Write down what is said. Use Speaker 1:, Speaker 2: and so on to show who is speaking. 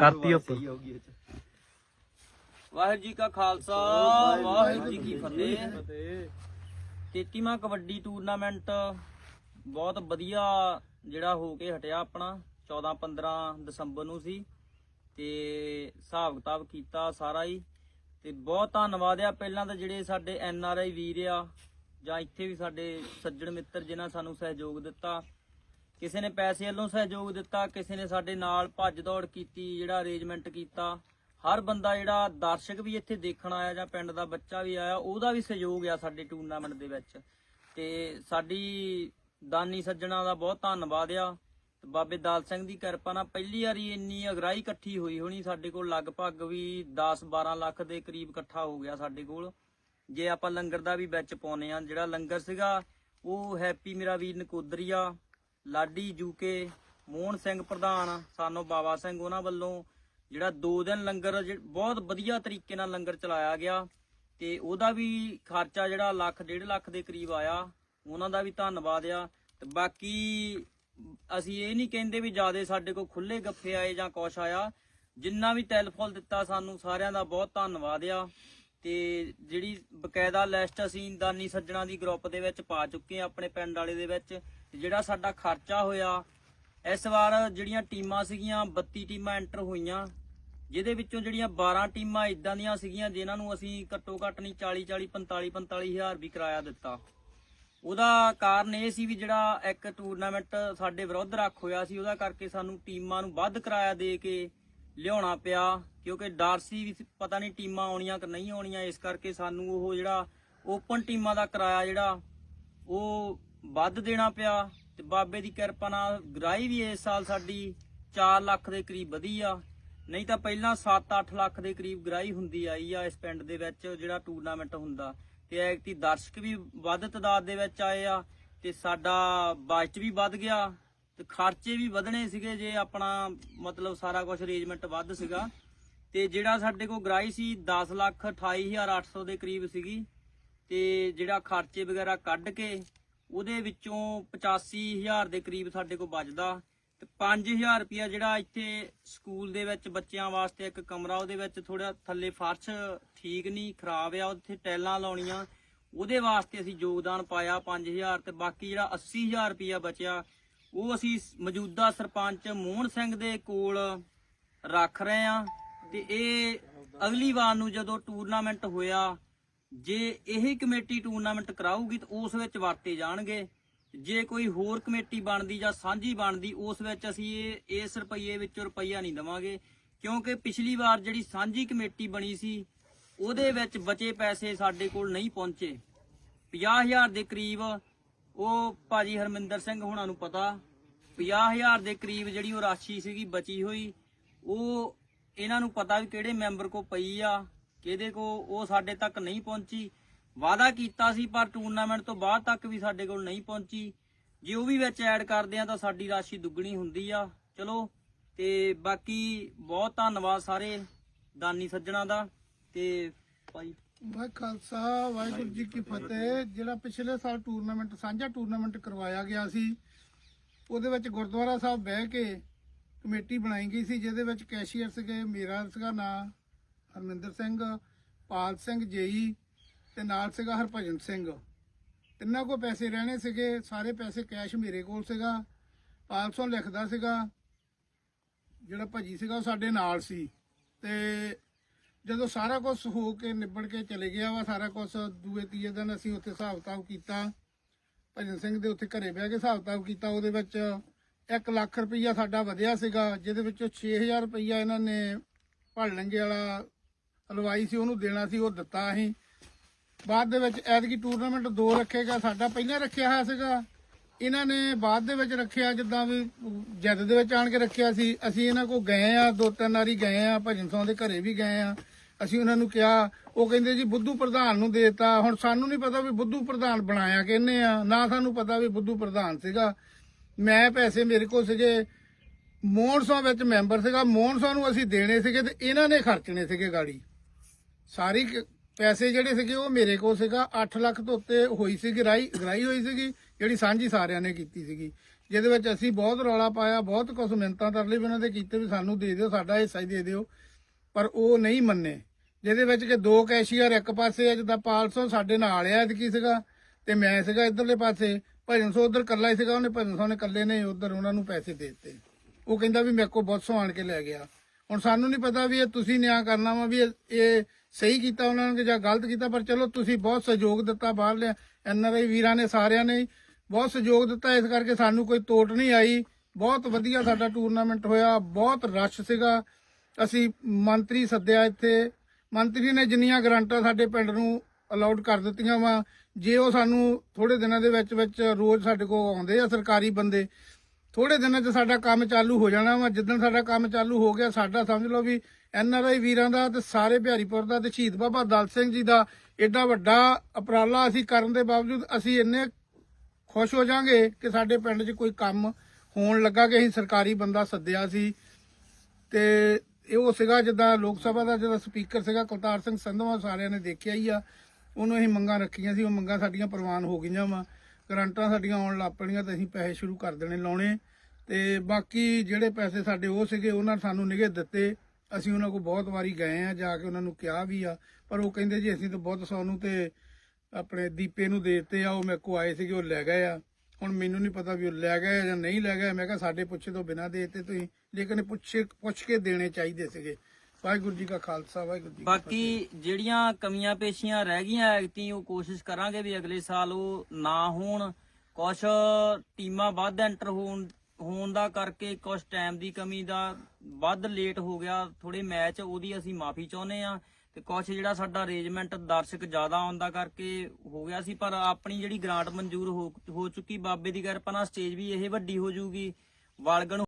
Speaker 1: ਕਰਤੀ ਉੱਪਰ।
Speaker 2: ਵਾਹਿਗੁਰੂ ਜੀ ਕਾ ਖਾਲਸਾ ਵਾਹਿਗੁਰੂ ਜੀ ਕੀ ਫਤਿਹ। 33ਵਾਂ ਕਬੱਡੀ ਟੂਰਨਾਮੈਂਟ ਬਹੁਤ ਵਧੀਆ ਜਿਹੜਾ ਹੋ ਕੇ ਹਟਿਆ ਆਪਣਾ। 14 15 ਦਸੰਬਰ ਨੂੰ ਸੀ ਤੇ ਹਿਸਾਬ ਕਿਤਾਬ ਕੀਤਾ ਸਾਰਾ ਹੀ। ਤੇ ਬਹੁਤ ਧੰਨਵਾਦ ਆ ਪਹਿਲਾਂ ਤਾਂ ਜਿਹੜੇ ਸਾਡੇ ਐਨ ਆਰ ਆਈ ਵੀਰ ਆ ਜਾਂ ਇੱਥੇ ਵੀ ਸਾਡੇ ਸੱਜਣ ਮਿੱਤਰ ਜਿਨ੍ਹਾਂ ਸਾਨੂੰ ਸਹਿਯੋਗ ਦਿੱਤਾ। ਕਿਸੇ ਨੇ ਪੈਸੇ ਵੱਲੋਂ ਸਹਿਯੋਗ ਦਿੱਤਾ, ਕਿਸੇ ਨੇ ਸਾਡੇ ਨਾਲ ਭੱਜ ਦੌੜ ਕੀਤੀ, ਜਿਹੜਾ ਅਰੇਂਜਮੈਂਟ ਕੀਤਾ, ਹਰ ਬੰਦਾ ਜਿਹੜਾ ਦਰਸ਼ਕ ਵੀ ਇੱਥੇ ਦੇਖਣ ਆਇਆ ਜਾਂ ਪਿੰਡ ਦਾ ਬੱਚਾ ਵੀ ਆਇਆ, ਉਹਦਾ ਵੀ ਸਹਿਯੋਗ ਆ ਸਾਡੇ ਟੂਰਨਾਮੈਂਟ ਦੇ ਵਿੱਚ। ਤੇ ਸਾਡੀ ਦਾਨੀ ਸੱਜਣਾ ਦਾ ਬਹੁਤ ਧੰਨਵਾਦ ਆ। ਤੇ ਬਾਬੇ ਦਾਲ ਸਿੰਘ ਦੀ ਕਿਰਪਾ ਨਾਲ ਪਹਿਲੀ ਵਾਰੀ ਇੰਨੀ ਅਗਰਾਈ ਇਕੱਠੀ ਹੋਈ ਹੋਣੀ ਸਾਡੇ ਕੋਲ, ਲਗਭਗ ਵੀ 10 12 ਲੱਖ ਦੇ ਕਰੀਬ ਇਕੱਠਾ ਹੋ ਗਿਆ ਸਾਡੇ ਕੋਲ। ਜੇ ਆਪਾਂ ਲੰਗਰ ਦਾ ਵੀ ਵਿੱਚ ਪਾਉਨੇ ਆ ਜਿਹੜਾ ਲੰਗਰ ਸੀਗਾ, ਉਹ ਹੈਪੀ ਮੇਰਾ ਵੀਰ ਨਕੋਦਰੀਆ ਲਾਡੀ ਜੂਕੇ, ਮੋਹਨ ਸਿੰਘ ਪ੍ਰਧਾਨ, ਸਾਨੋ ਬਾਬਾ ਸਿੰਘ ਉਹਨਾਂ ਵੱਲੋਂ ਜਿਹੜਾ 2 ਦਿਨ ਲੰਗਰ ਬਹੁਤ ਵਧੀਆ ਤਰੀਕੇ ਨਾਲ ਲੰਗਰ ਚਲਾਇਆ ਗਿਆ ਤੇ ਉਹਦਾ ਵੀ ਖਰਚਾ ਜਿਹੜਾ ਲੱਖ, ਡੇਢ ਲੱਖ ਦੇ ਕਰੀਬ ਆਇਆ। ਉਹਨਾਂ ਦਾ ਵੀ ਧੰਨਵਾਦ ਆ। ਤੇ ਬਾਕੀ ਅਸੀਂ ਇਹ ਨਹੀਂ ਕਹਿੰਦੇ ਵੀ ਜਿਆਦੇ ਸਾਡੇ ਕੋਲ ਖੁੱਲੇ ਗੱਫੇ ਆਏ ਜਾਂ ਕੁਛ ਆਇਆ। ਜਿੰਨਾ ਵੀ ਟੈਲੀਫੋਨ ਦਿੱਤਾ ਸਾਨੂੰ ਸਾਰਿਆਂ ਦਾ ਬਹੁਤ ਧੰਨਵਾਦ ਆ। ਤੇ ਜਿਹੜੀ ਬਕਾਇਦਾ ਲਿਸਟ ਅਸੀਂ ਦਾਨੀ ਸੱਜਣਾ ਦੀ ਗਰੁੱਪ ਦੇ ਵਿੱਚ ਪਾ ਚੁੱਕੇ ਆ, ਆਪਣੇ ਪਿੰਡ ਵਾਲੇ ਦੇ ਵਿੱਚ। ਤੇ ਜਿਹੜਾ ਸਾਡਾ ਖਰਚਾ ਹੋਇਆ, ਇਸ ਵਾਰ ਜਿਹੜੀਆਂ ਟੀਮਾਂ ਸੀਗੀਆਂ 32 ਟੀਮਾਂ ਐਂਟਰ ਹੋਈਆਂ, ਜਿਹਦੇ ਵਿੱਚੋਂ ਜਿਹੜੀਆਂ 12 ਟੀਮਾਂ ਇਦਾਂ ਦੀਆਂ ਸੀਗੀਆਂ, ਜਿਨ੍ਹਾਂ ਨੂੰ ਅਸੀਂ ਘੱਟੋ ਘੱਟ ਨਹੀਂ 40 40 45 45 ਹਜ਼ਾਰ ਵੀ ਕਿਰਾਇਆ ਦਿੱਤਾ। ਉਹਦਾ ਕਾਰਨ ਇਹ ਸੀ ਵੀ ਜਿਹੜਾ ਇੱਕ ਟੂਰਨਾਮੈਂਟ ਸਾਡੇ ਵਿਰੁੱਧ ਰੱਖ ਹੋਇਆ ਸੀ, ਉਹਦਾ ਕਰਕੇ ਸਾਨੂੰ ਟੀਮਾਂ ਨੂੰ ਵੱਧ ਕਿਰਾਇਆ ਦੇ ਕੇ ਲਿਆਉਣਾ ਪਿਆ, ਕਿਉਂਕਿ ਡਰ ਸੀ ਵੀ ਪਤਾ ਨਹੀਂ ਟੀਮਾਂ ਆਉਣੀਆਂ ਕਿ ਨਹੀਂ ਆਉਣੀਆਂ, ਇਸ ਕਰਕੇ ਸਾਨੂੰ ਉਹ ਜਿਹੜਾ ਓਪਨ ਟੀਮਾਂ ਦਾ ਕਿਰਾਇਆ ਜਿਹੜਾ, ਉਹ ਵੱਧ ਦੇਣਾ ਪਿਆ ਤੇ ਬਾਬੇ ਦੀ ਕਿਰਪਾ ਨਾਲ ਗਰਾਈ ਵੀ ਇਸ ਸਾਲ ਸਾਡੀ 4 ਲੱਖ ਦੇ ਕਰੀਬ ਵਧੀ ਆ। ਨਹੀਂ ਤਾਂ ਪਹਿਲਾਂ 7-8 ਲੱਖ ਦੇ ਕਰੀਬ ਗਰਾਈ ਹੁੰਦੀ ਆਈ ਆ ਇਸ ਪਿੰਡ ਦੇ ਵਿੱਚ ਜਿਹੜਾ ਟੂਰਨਾਮੈਂਟ ਹੁੰਦਾ। ਤੇ ਐਕਟੀ ਦਰਸ਼ਕ ਵੀ ਵੱਧ ਤਦਾਦ ਦੇ ਵਿੱਚ ਆਏ ਆ ਤੇ ਸਾਡਾ ਬਜਟ ਵੀ ਵੱਧ ਗਿਆ ਤੇ ਖਰਚੇ ਵੀ ਵਧਣੇ ਸੀਗੇ ਜੇ ਆਪਣਾ ਮਤਲਬ ਸਾਰਾ ਕੁਝ ਅਰੇਂਜਮੈਂਟ ਵੱਧ ਸੀਗਾ। ਤੇ ਜਿਹੜਾ ਸਾਡੇ ਕੋਲ ਗਰਾਈ ਸੀ 10 ਲੱਖ 28800 ਦੇ ਕਰੀਬ ਸੀਗੀ। ਤੇ ਜਿਹੜਾ ਖਰਚੇ ਵਗੈਰਾ ਕੱਢ ਕੇ ਉਹਦੇ ਵਿੱਚੋਂ 85000 ਦੇ ਕਰੀਬ ਸਾਡੇ ਕੋਲ ਬਚਦਾ ਤੇ 5000 ਰੁਪਿਆ ਜਿਹੜਾ ਇੱਥੇ ਸਕੂਲ ਦੇ ਵਿੱਚ ਬੱਚਿਆਂ ਵਾਸਤੇ ਇੱਕ ਕਮਰਾ ਉਹਦੇ ਵਿੱਚ ਥੋੜਾ ਥੱਲੇ ਫਰਸ਼ ਠੀਕ ਨਹੀਂ, ਖਰਾਬ ਆ, ਉੱਥੇ ਟੈਲਾਂ ਲਾਉਣੀਆਂ। ਉਹਦੇ ਵਾਸਤੇ ਅਸੀਂ ਯੋਗਦਾਨ ਪਾਇਆ 5000 ਤੇ ਬਾਕੀ ਜਿਹੜਾ 80000 ਰੁਪਿਆ ਬਚਿਆ, ਉਹ ਅਸੀਂ ਮੌਜੂਦਾ ਸਰਪੰਚ ਮੋਹਨ ਸਿੰਘ ਦੇ ਕੋਲ ਰੱਖ ਰਹੇ ਆ ਤੇ ਇਹ ਅਗਲੀ ਵਾਰ ਨੂੰ ਜਦੋਂ ਟੂਰਨਾਮੈਂਟ ਹੋਇਆ ਜੇ ਇਹ ਕਮੇਟੀ ਟੂਰਨਾਮੈਂਟ ਕਰਾਊਗੀ ਤਾਂ ਉਸ ਵਿੱਚ ਵਰਤੇ ਜਾਣਗੇ। ਜੇ ਕੋਈ ਹੋਰ ਕਮੇਟੀ ਬਣਦੀ ਜਾਂ ਸਾਂਝੀ ਬਣਦੀ, ਉਸ ਵਿੱਚ ਅਸੀਂ ਇਹ ਇਸ ਰੁਪਈਏ ਵਿੱਚੋਂ ਰੁਪਈਆ ਨਹੀਂ ਦਵਾਂਗੇ। ਕਿਉਂਕਿ ਪਿਛਲੀ ਵਾਰ ਜਿਹੜੀ ਸਾਂਝੀ ਕਮੇਟੀ ਬਣੀ ਸੀ, ਉਹਦੇ ਵਿੱਚ ਬਚੇ ਪੈਸੇ ਸਾਡੇ ਕੋਲ ਨਹੀਂ ਪਹੁੰਚੇ। 50000 ਦੇ ਕਰੀਬ, ਉਹ ਭਾਜੀ ਹਰਮਿੰਦਰ ਸਿੰਘ ਹੁਣਾਂ ਨੂੰ ਪਤਾ 50000 ਦੇ ਕਰੀਬ ਜਿਹੜੀ ਉਹ ਰਾਸ਼ੀ ਸੀਗੀ ਬਚੀ ਹੋਈ, ਉਹ ਇਹਨਾਂ ਨੂੰ ਪਤਾ ਵੀ ਕਿਹੜੇ ਮੈਂਬਰ ਕੋ ਪਈ ਆ। ਕਿਹਦੇ ਕੋ ਉਹ ਸਾਡੇ ਤੱਕ ਨਹੀਂ ਪਹੁੰਚੀ। ਵਾਅਦਾ ਕੀਤਾ ਸੀ, ਪਰ ਟੂਰਨਾਮੈਂਟ ਤੋਂ ਬਾਅਦ ਤੱਕ ਵੀ ਸਾਡੇ ਕੋਲ ਨਹੀਂ ਪਹੁੰਚੀ। ਜੇ ਉਹ ਵੀ ਵਿੱਚ ਐਡ ਕਰਦੇ ਆ ਤਾਂ ਸਾਡੀ ਰਾਸ਼ੀ ਦੁੱਗਣੀ ਹੁੰਦੀ ਆ। ਚਲੋ, ਤੇ ਬਾਕੀ ਬਹੁਤ ਧੰਨਵਾਦ ਸਾਰੇ ਦਾਨੀ ਸੱਜਣਾ ਦਾ। ਤੇ ਭਾਈ
Speaker 3: ਵਾਹਿ ਖਾਲਸਾ, ਵਾਹਿਗੁਰੂ ਜੀ ਕੀ ਫਤਿਹ। ਜਿਹੜਾ ਪਿਛਲੇ ਸਾਲ ਟੂਰਨਾਮੈਂਟ ਸਾਂਝਾ ਟੂਰਨਾਮੈਂਟ ਕਰਵਾਇਆ ਗਿਆ ਸੀ, ਉਹਦੇ ਵਿੱਚ ਗੁਰਦੁਆਰਾ ਸਾਹਿਬ ਬਹਿ ਕੇ ਕਮੇਟੀ ਬਣਾਈ ਗਈ ਸੀ, ਜਿਹਦੇ ਵਿੱਚ ਕੈਸ਼ੀਅਰ ਸੀਗੇ ਮੇਰਾ ਸੀਗਾ ਨਾਂ ਹਰਮਿੰਦਰ ਸਿੰਘ, ਪਾਲ ਸਿੰਘ ਜੇਈ ਤੇ ਨਾਲ ਸੀਗਾ ਹਰਭਜਨ ਸਿੰਘ। ਤਿੰਨਾਂ ਕੋ ਪੈਸੇ ਰਹਿਣੇ ਸੀਗੇ, ਸਾਰੇ ਪੈਸੇ ਕੈਸ਼ ਮੇਰੇ ਕੋਲ ਸੀਗਾ। 500 ਲਿਖਦਾ ਸੀਗਾ, ਜਿਹੜਾ ਭਜੀ ਸੀਗਾ ਉਹ ਸਾਡੇ ਨਾਲ ਸੀ। ਤੇ ਜਦੋਂ ਸਾਰਾ ਕੁਝ ਹੋ ਕੇ ਨਿਬੜ ਕੇ ਚਲੇ ਗਿਆ ਵਾ, ਸਾਰਾ ਕੁਝ ਦੂਏ ਤੀਏ ਦਿਨ ਅਸੀਂ ਉੱਥੇ ਹਿਸਾਬ ਕਿਤਾਬ ਕੀਤਾ। ਭਜਨ ਸਿੰਘ ਦੇ ਉੱਥੇ ਘਰੇ ਬਹਿ ਕੇ ਹਿਸਾਬ ਕਿਤਾਬ ਕੀਤਾ, ਉਹਦੇ ਵਿੱਚ 1 ਲੱਖ ਰੁਪਈਆ ਸਾਡਾ ਵਧਿਆ ਸੀਗਾ, ਜਿਹਦੇ ਵਿੱਚੋਂ 6000 ਰੁਪਈਆ ਇਹਨਾਂ ਨੇ ਭੜ ਲੰਗੇ ਵਾਲਾ ਹਲਵਾਈ ਸੀ, ਉਹਨੂੰ ਦੇਣਾ ਸੀ, ਉਹ ਦਿੱਤਾ ਅਸੀਂ। ਬਾਅਦ ਦੇ ਵਿੱਚ ਐਤਕੀ ਟੂਰਨਾਮੈਂਟ ਦੋ ਰੱਖੇਗਾ, ਸਾਡਾ ਪਹਿਲਾਂ ਰੱਖਿਆ ਹੋਇਆ ਸੀਗਾ। ਇਹਨਾਂ ਨੇ ਬਾਅਦ ਦੇ ਵਿੱਚ ਰੱਖਿਆ, ਜਿੱਦਾਂ ਵੀ ਜਦ ਦੇ ਵਿੱਚ ਆਣ ਕੇ ਰੱਖਿਆ ਸੀ। ਅਸੀਂ ਇਹਨਾਂ ਕੋਲ ਗਏ ਆ, ਦੋ ਤਿੰਨ ਵਾਰੀ ਗਏ ਆ, ਭਜਨ ਸਿੰਘ ਦੇ ਘਰੇ ਵੀ ਗਏ ਆ। ਅਸੀਂ ਉਹਨਾਂ ਨੂੰ ਕਿਹਾ, ਉਹ ਕਹਿੰਦੇ ਜੀ ਬੁੱਧੂ ਪ੍ਰਧਾਨ ਨੂੰ ਦੇਤਾ। ਹੁਣ ਸਾਨੂੰ ਨਹੀਂ ਪਤਾ ਵੀ ਬੁੱਧੂ ਪ੍ਰਧਾਨ ਬਣਾਇਆ ਕਿਹਨੇ ਆ, ਨਾ ਸਾਨੂੰ ਪਤਾ ਵੀ ਬੁੱਧੂ ਪ੍ਰਧਾਨ ਸੀਗਾ। ਮੈਂ ਪੈਸੇ ਮੇਰੇ ਕੋਲ ਸੀਗੇ। ਮੋਹਨਸੋਂ ਵਿੱਚ ਮੈਂਬਰ ਸੀਗਾ। ਮੋਹਨਸੋਂ ਨੂੰ ਅਸੀਂ ਦੇਣੇ ਸੀਗੇ ਤੇ ਇਹਨਾਂ ਨੇ ਖਰਚਣੇ ਸੀਗੇ ਗਾੜੀ। ਸਾਰੀ ਕ- ਪੈਸੇ ਜਿਹੜੇ ਸੀਗੇ ਉਹ ਮੇਰੇ ਕੋਲ ਸੀਗਾ। 8 ਲੱਖ ਤੋਂ ਉੱਤੇ ਹੋਈ ਸੀ, ਗਰਾਈ ਗਰਾਈ ਹੋਈ ਸੀਗੀ, ਜਿਹੜੀ ਸਾਂਝੀ ਸਾਰਿਆਂ ਨੇ ਕੀਤੀ ਸੀਗੀ। ਜਿਹਦੇ ਵਿੱਚ ਅਸੀਂ ਬਹੁਤ ਰੌਲਾ ਪਾਇਆ, ਬਹੁਤ ਕੁਝ ਮਿੰਤਾਂ ਤਰਲੇ ਵੀ ਉਹਨਾਂ ਦੇ ਕੀਤੇ ਵੀ ਸਾਨੂੰ ਦੇ ਦਿਓ, ਸਾਡਾ ਹਿੱਸਾ ਹੀ ਦੇ ਦਿਓ। ਪਰ ਉਹ ਨਹੀਂ ਮੰਨੇ। ਜਿਹਦੇ ਵਿੱਚ ਕਿ ਦੋ ਕੈਸ਼ੀਅਰ ਇੱਕ ਪਾਸੇ ਆ, ਜਿੱਦਾਂ ਪਾਲਸੋ ਸਾਡੇ ਨਾਲ ਆ ਕੀ ਸੀਗਾ, ਤੇ ਮੈਂ ਸੀਗਾ ਇਧਰਲੇ ਪਾਸੇ। ਭਜਨ ਸੋ ਉਧਰ ਕੱਲਾ ਹੀ ਸੀਗਾ, ਉਹਨੇ ਭਜਨ ਸੋ ਨੇ ਕੱਲੇ ਨੇ ਉਧਰ ਉਹਨਾਂ ਨੂੰ ਪੈਸੇ ਦੇ ਦਿੱਤੇ। ਉਹ ਕਹਿੰਦਾ ਵੀ ਮੇਰੇ ਕੋਲ ਬਹੁਤ ਸੌ ਆਣ ਕੇ ਲੈ ਗਿਆ। ਹੁਣ ਸਾਨੂੰ ਨਹੀਂ ਪਤਾ ਵੀ ਇਹ ਤੁਸੀਂ ਨਿਆਂ ਕਰਨਾ ਵਾ, ਵੀ ਇਹ- ਸਹੀ ਕੀਤਾ ਉਹਨਾਂ ਨੇ ਜਾਂ ਗਲਤ ਕੀਤਾ, ਪਰ ਚਲੋ ਤੁਸੀਂ ਬਹੁਤ ਸਹਿਯੋਗ ਦਿੱਤਾ ਬਾਹਰਲੇ ਐਨਆਰਆਈ ਵੀਰਾਂ ਨੇ, ਸਾਰਿਆਂ ਨੇ ਬਹੁਤ ਸਹਿਯੋਗ ਦਿੱਤਾ। ਇਸ ਕਰਕੇ ਸਾਨੂੰ ਕੋਈ ਤੋਟ ਨਹੀਂ ਆਈ। ਬਹੁਤ ਵਧੀਆ ਸਾਡਾ ਟੂਰਨਾਮੈਂਟ ਹੋਇਆ। ਬਹੁਤ ਰਸ਼ ਸੀਗਾ। ਅਸੀਂ ਮੰਤਰੀ ਸੱਦਿਆ ਇੱਥੇ। ਮੰਤਰੀ ਨੇ ਜਿੰਨੀਆਂ ਗਰੰਟਾਂ ਸਾਡੇ ਪਿੰਡ ਨੂੰ ਅਲਾਉਡ ਕਰ ਦਿੱਤੀਆਂ ਵਾ, ਜੇ ਉਹ ਸਾਨੂੰ ਥੋੜੇ ਦਿਨਾਂ ਦੇ ਵਿੱਚ ਵਿੱਚ ਰੋਜ਼ ਸਾਡੇ ਕੋਲ ਆਉਂਦੇ ਆ ਸਰਕਾਰੀ ਬੰਦੇ ਥੋੜੇ ਦਿਨਾਂ 'ਚ ਸਾਡਾ ਕੰਮ ਚਾਲੂ ਹੋ ਜਾਣਾ ਵਾ। ਜਿੱਦਣ ਸਾਡਾ ਕੰਮ ਚਾਲੂ ਹੋ ਗਿਆ, ਸਾਡਾ ਸਮਝ ਲਓ ਵੀ ਐਨ ਆਰ ਆਈ ਵੀਰਾਂ ਦਾ ਤੇ ਸਾਰੇ ਬਿਹਾਰੀਪੁਰ ਦਾ ਤੇ ਸ਼ਹੀਦ ਬਾਬਾ ਦਲ ਸਿੰਘ ਜੀ ਦਾ ਏਡਾ ਵੱਡਾ ਉਪਰਾਲਾ ਅਸੀਂ ਕਰਨ ਦੇ ਬਾਵਜੂਦ ਅਸੀਂ ਇੰਨੇ ਖੁਸ਼ ਹੋ ਜਾਾਂਗੇ ਕਿ ਸਾਡੇ ਪਿੰਡ 'ਚ ਕੋਈ ਕੰਮ ਹੋਣ ਲੱਗਾ ਕਿ ਅਸੀਂ ਸਰਕਾਰੀ ਬੰਦਾ ਸੱਦਿਆ ਸੀ। ਤੇ ਇਹ ਉਹ ਸੀਗਾ ਜਿੱਦਾਂ ਲੋਕ ਸਭਾ ਦਾ ਜਿਹੜਾ ਸਪੀਕਰ ਸੀਗਾ ਕੁਲਤਾਰ ਸਿੰਘ ਸੰਧਵਾ ਸਾਰਿਆਂ ਨੇ ਦੇਖਿਆ ਹੀ ਆ। ਉਹਨੂੰ ਅਸੀਂ ਮੰਗਾਂ ਰੱਖੀਆਂ ਸੀ, ਉਹ ਮੰਗਾਂ ਸਾਡੀਆਂ ਪ੍ਰਵਾਨ ਹੋ ਗਈਆਂ ਵਾ। ਕਰੰਟਾਂ ਸਾਡੀਆਂ ਆਉਣ ਲੱਗ ਪੈਣੀਆਂ ਤੇ ਅਸੀਂ ਪੈਸੇ ਸ਼ੁਰੂ ਕਰ ਦੇਣੇ ਲਾਉਣੇ। ਤੇ ਬਾਕੀ ਜਿਹੜੇ ਪੈਸੇ ਸਾਡੇ ਉਹ ਸੀਗੇ, ਉਹਨਾਂ ਨੇ ਸਾਨੂੰ ਨਿਗੇ ਦਿੱਤੇ। ਅਸੀਂ ਉਹਨਾਂ ਕੋਲ ਬਹੁਤ ਵਾਰੀ ਗਏ ਆ, ਜਾ ਕੇ ਉਹਨਾਂ ਨੂੰ ਕਿਹਾ ਵੀ ਆ। ਪਰ ਉਹ ਕਹਿੰਦੇ ਜੀ, ਅਸੀਂ ਤਾਂ ਬਹੁਤ ਸੋਨੂੰ ਤੇ ਆਪਣੇ ਦੀਪੇ ਨੂੰ ਦੇ ਦਿੱਤੇ ਆ, ਉਹ ਮੇਰੇ ਕੋ ਆਏ ਸੀਗੇ, ਉਹ ਲੈ ਗਏ ਆ। ਹੁਣ ਮੈਨੂੰ ਨਹੀਂ ਪਤਾ ਵੀ ਉਹ ਲੈ ਗਏ ਜਾਂ ਨਹੀਂ ਲੈ ਗਏ ਮੈਂ ਕਿਹਾ ਸਾਡੇ ਪੁੱਛੇ ਤੋਂ ਬਿਨਾਂ ਦੇਤੇ ਤੁਸੀਂ। ਲੇਕਿਨ ਪੁੱਛੇ, ਪੁੱਛ ਕੇ ਦੇਣੇ ਚਾਹੀਦੇ ਸੀਗੇ। ਵਾਹਿਗੁਰੂ ਜੀ ਕਾ ਖਾਲਸਾ ਵਾਹਿਗੁਰੂ ਜੀ ਕੀ
Speaker 2: ਬਾਕੀ ਜਿਹੜੀਆਂ ਕਮੀਆਂ ਪੇਸ਼ੀਆਂ ਰਹਿ ਗਈਆਂ ਐਕਟੀ ਉਹ ਕੋਸ਼ਿਸ਼ ਕਰਾਂਗੇ ਵੀ ਅਗਲੇ ਸਾਲ ਉਹ ਨਾ ਹੋਣ। ਕੁਝ ਟੀਮਾਂ ਵੱਧ ਐਂਟਰ ਹੋਣ ਹੋਣ ਦਾ ਕਰਕੇ ਕੁਝ ਟਾਈਮ ਦੀ ਕਮੀ ਦਾ ਵੱਧ ਲੇਟ ਹੋ ਗਿਆ। ਥੋੜੇ ਮੈਚ ਉਹਦੀ ਅਸੀਂ ਮਾਫੀ ਚਾਹੁੰਦੇ ਆ ਤੇ ਕੁਝ ਜਿਹੜਾ ਸਾਡਾ ਅਰੇਂਜਮੈਂਟ ਦਰਸ਼ਕ ਜ਼ਿਆਦਾ ਆਉਣ ਦਾ ਕਰਕੇ ਹੋ ਗਿਆ ਸੀ ਪਰ ਆਪਣੀ ਜਿਹੜੀ ਗ੍ਰਾਂਟ ਮਨਜ਼ੂਰ ਹੋ ਚੁੱਕੀ ਬਾਬੇ ਦੀ ਕਿਰਪਾ ਨਾਲ ਸਟੇਜ ਵੀ ਇਹ ਵੱਡੀ ਹੋ ਜਾਊਗੀ ਵਾਲਗਣ